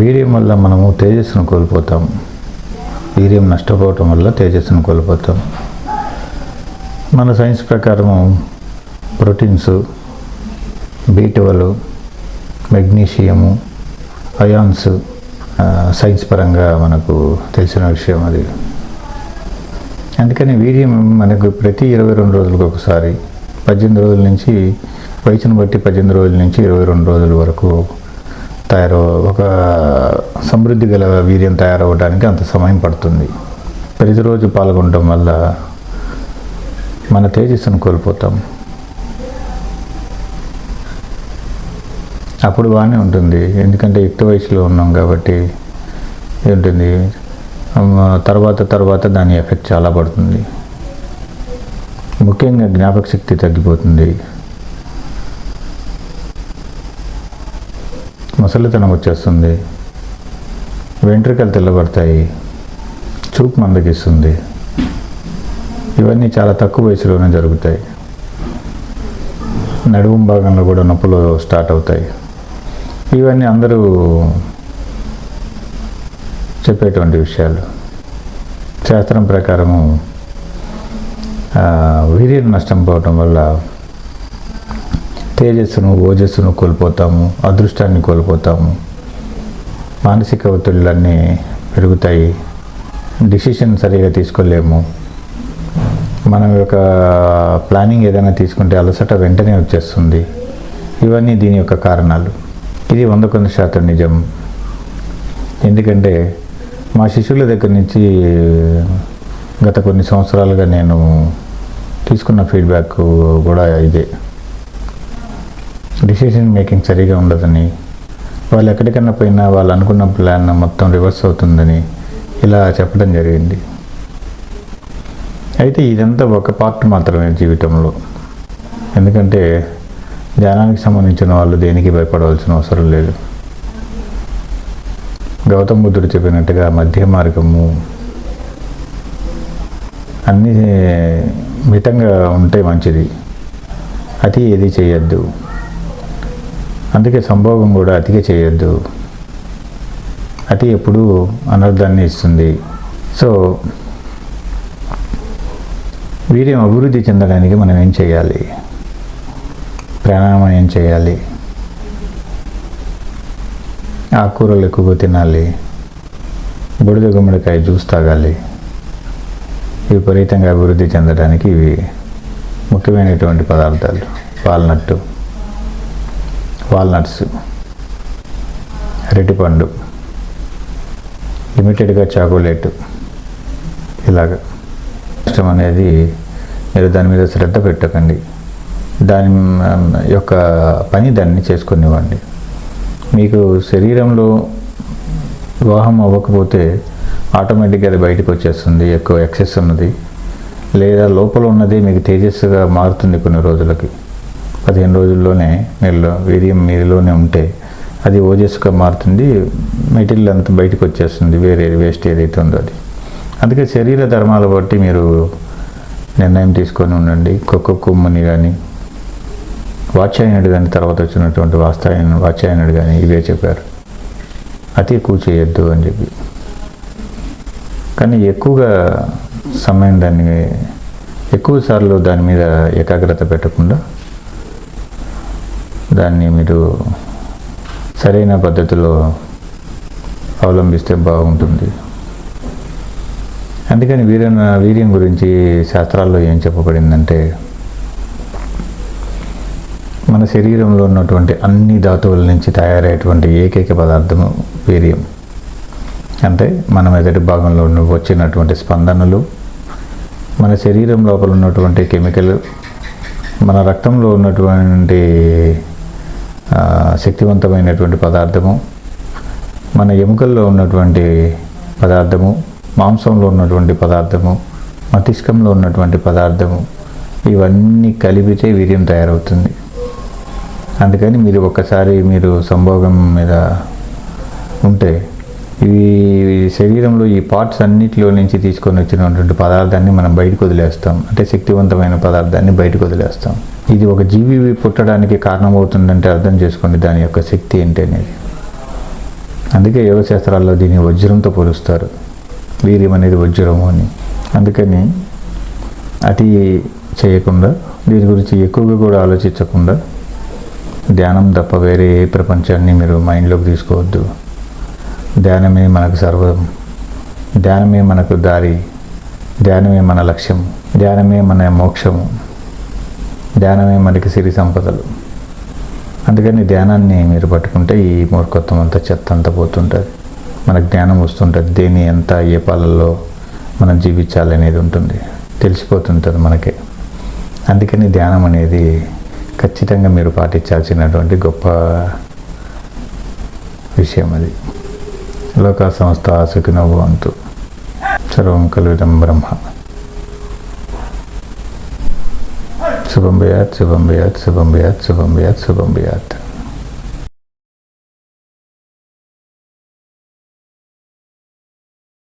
వీర్యం వల్ల మనము తేజస్సును కోల్పోతాం. వీర్యం నష్టపోవటం వల్ల తేజస్సును కోల్పోతాం. మన సైన్స్ ప్రకారము ప్రోటీన్స్ బీటవలు మెగ్నీషియము అయాన్స్ సైన్స్ పరంగా మనకు తెలిసిన విషయం అది. అందుకని వీర్యం మనకు ప్రతి ఇరవై రెండు రోజులకు ఒకసారి పద్దెనిమిది రోజుల నుంచి వయసును బట్టి పద్దెనిమిది రోజుల నుంచి ఇరవై రెండు రోజుల వరకు తయారు ఒక సమృద్ధి గల వీర్యం తయారవడానికి అంత సమయం పడుతుంది. ప్రతిరోజు పాల్గొనడం వల్ల మన తేజస్సును కోల్పోతాం. అప్పుడు బాగానే ఉంటుంది. ఎందుకంటే యుక్త వయసులో ఉన్నాం కాబట్టి ఉంటుంది తర్వాత తర్వాత దాని ఎఫెక్ట్ చాలా పడుతుంది. ముఖ్యంగా జ్ఞాపక శక్తి తగ్గిపోతుంది. ముసలితనం వచ్చేస్తుంది. వెంట్రుకలు తెల్లబడతాయి. చూపు మందగిస్తుంది. ఇవన్నీ చాలా తక్కువ వయసులోనే జరుగుతాయి. నడుము భాగంలో కూడా నొప్పులు స్టార్ట్ అవుతాయి. ఇవన్నీ అందరూ చెప్పేటువంటి విషయాలు. శాస్త్రం ప్రకారము వీర్యం నష్టం పోవటం వల్ల తేజస్సును ఓజస్సును కోల్పోతాము అదృష్టాన్ని కోల్పోతాము. మానసిక ఒత్తిళ్ళన్నీ పెరుగుతాయి. డిసిషన్ సరిగా తీసుకోలేము. మనం యొక్క ప్లానింగ్ ఏదైనా తీసుకుంటే అలసట వెంటనే వచ్చేస్తుంది. ఇవన్నీ దీని యొక్క కారణాలు. ఇది వంద కొంత శాతం నిజం. ఎందుకంటే మా శిష్యుల దగ్గర నుంచి గత కొన్ని సంవత్సరాలుగా నేను తీసుకున్న ఫీడ్బ్యాక్ కూడా ఇదే. డిసిషన్ మేకింగ్ సరిగా ఉండదని వాళ్ళు ఎక్కడికన్నా పోయినా వాళ్ళు అనుకున్న ప్లాన్ మొత్తం రివర్స్ అవుతుందని ఇలా చెప్పడం జరిగింది. అయితే ఇదంతా ఒక పార్ట్ మాత్రమే జీవితంలో. ఎందుకంటే ధ్యానానికి సంబంధించిన వాళ్ళు దేనికి భయపడవలసిన అవసరం లేదు. గౌతమ బుద్ధుడు చెప్పినట్టుగా మధ్య మార్గము అన్నీ మితంగా ఉంటే మంచిది. అతి ఏది చేయొద్దు. అందుకే సంభోగం కూడా అతిగా చేయొద్దు. అతి ఎప్పుడూ అనర్థాన్ని ఇస్తుంది. సో వీర్యం అభివృద్ధి చెందడానికి మనం ఏం చేయాలి? ప్రాణాయామం ఏం చేయాలి? ఆకుకూరలు ఎక్కువగా తినాలి. బుడిద గుమ్మడికాయ జ్యూస్ తాగాలి. విపరీతంగా అభివృద్ధి చెందడానికి ఇవి ముఖ్యమైనటువంటి పదార్థాలు వాల్నట్టు వాల్నట్స్ అరటిపండు లిమిటెడ్గా చాకోలెట్ ఇలాగ. ఇష్టం అనేది మీరు దాని మీద శ్రద్ధ పెట్టకండి. దాని యొక్క పని దాన్ని చేసుకునివ్వండి మీకు శరీరంలో వివాహం అవ్వకపోతే ఆటోమేటిక్గా అది బయటకు వచ్చేస్తుంది ఎక్కువ ఎక్సెస్ ఉన్నది. లేదా లోపల ఉన్నది మీకు తేజస్సుగా మారుతుంది కొన్ని రోజులకి. పదిహేను రోజుల్లోనే మీరు వీర్యం మీలోనే ఉంటే అది ఓజస్సుగా మారుతుంది మెటీరియల్ అంతా బయటకు వచ్చేస్తుంది వేరే వేస్ట్ ఏదైతే ఉందో అది. అందుకే శరీర ధర్మాలు బట్టి మీరు నిర్ణయం తీసుకొని ఉండండి. కుక్క కుమ్మని కానీ వాచ్యాయనుడు కానీ తర్వాత వచ్చినటువంటి వాస్తాయన వాచ్యాయనుడు కానీ ఇవే చెప్పారు. అతి ఎక్కువ చేయొద్దు అని చెప్పి. కానీ ఎక్కువగా సమయం దాన్ని ఎక్కువ సార్లు దాని మీద ఏకాగ్రత పెట్టకుండా దాన్ని మీరు సరైన పద్ధతిలో అవలంబిస్తే బాగుంటుంది. అందుకని వీర్యం వీర్యం గురించి శాస్త్రాల్లో ఏం చెప్పబడిందంటే మన శరీరంలో ఉన్నటువంటి అన్ని ధాతువుల నుంచి తయారయ్యేటువంటి ఏకైక పదార్థము వీర్యం. అంటే మన మెదటి భాగంలో వచ్చినటువంటి స్పందనలు మన శరీరం లోపల ఉన్నటువంటి కెమికల్ మన రక్తంలో ఉన్నటువంటి శక్తివంతమైనటువంటి పదార్థము. మన ఎముకల్లో ఉన్నటువంటి పదార్థము మాంసంలో ఉన్నటువంటి పదార్థము మస్తిష్కంలో ఉన్నటువంటి పదార్థము ఇవన్నీ కలిపితే వీర్యం తయారవుతుంది. అందుకని మీరు ఒక్కసారి మీరు సంభోగం మీద ఉంటే ఇవి శరీరంలో ఈ పార్ట్స్ అన్నిటిలో నుంచి తీసుకొని వచ్చినటువంటి పదార్థాన్ని మనం బయటకు వదిలేస్తాం. అంటే శక్తివంతమైన పదార్థాన్ని బయటకు వదిలేస్తాం. ఇది ఒక జీవి పుట్టడానికి కారణమవుతుందంటే అర్థం చేసుకోండి దాని యొక్క శక్తి ఏంటి అనేది. అందుకే యోగ శాస్త్రాల్లో దీన్ని వజ్రంతో పోలుస్తారు. వీర్యం అనేది వజ్రము అని. అందుకని అతి చేయకుండా దీని గురించి ఎక్కువగా కూడా ఆలోచించకుండా ధ్యానం తప్ప వేరే ఏ ప్రపంచాన్ని మీరు మైండ్లోకి తీసుకోవద్దు. ధ్యానమే మనకు సర్వం. ధ్యానమే మనకు దారి. ధ్యానమే మన లక్ష్యం. ధ్యానమే మన మోక్షము. ధ్యానమే మనకి సిరి సంపదలు. అందుకని ధ్యానాన్ని మీరు పట్టుకుంటే ఈ మూర్ఖత్వం అంతా చెత్త అంతా పోతుంటుంది. మనకు జ్ఞానం వస్తుంటుంది. దేని ఎంత ఏ పాలల్లో మనం జీవించాలనేది ఉంటుంది. తెలిసిపోతుంటుంది మనకే. అందుకని ధ్యానం అనేది ఖచ్చితంగా మీరు పాటించాల్సినటువంటి గొప్ప విషయం అది. లోక సంస్థ సుఖినవ్వు అంతు సర్వం కలువిదం బ్రహ్మ. శుభం భయాత్ శుభం భయాత్ శుభం భయాత్ శుభం భయాత్ శుభం భయాత్.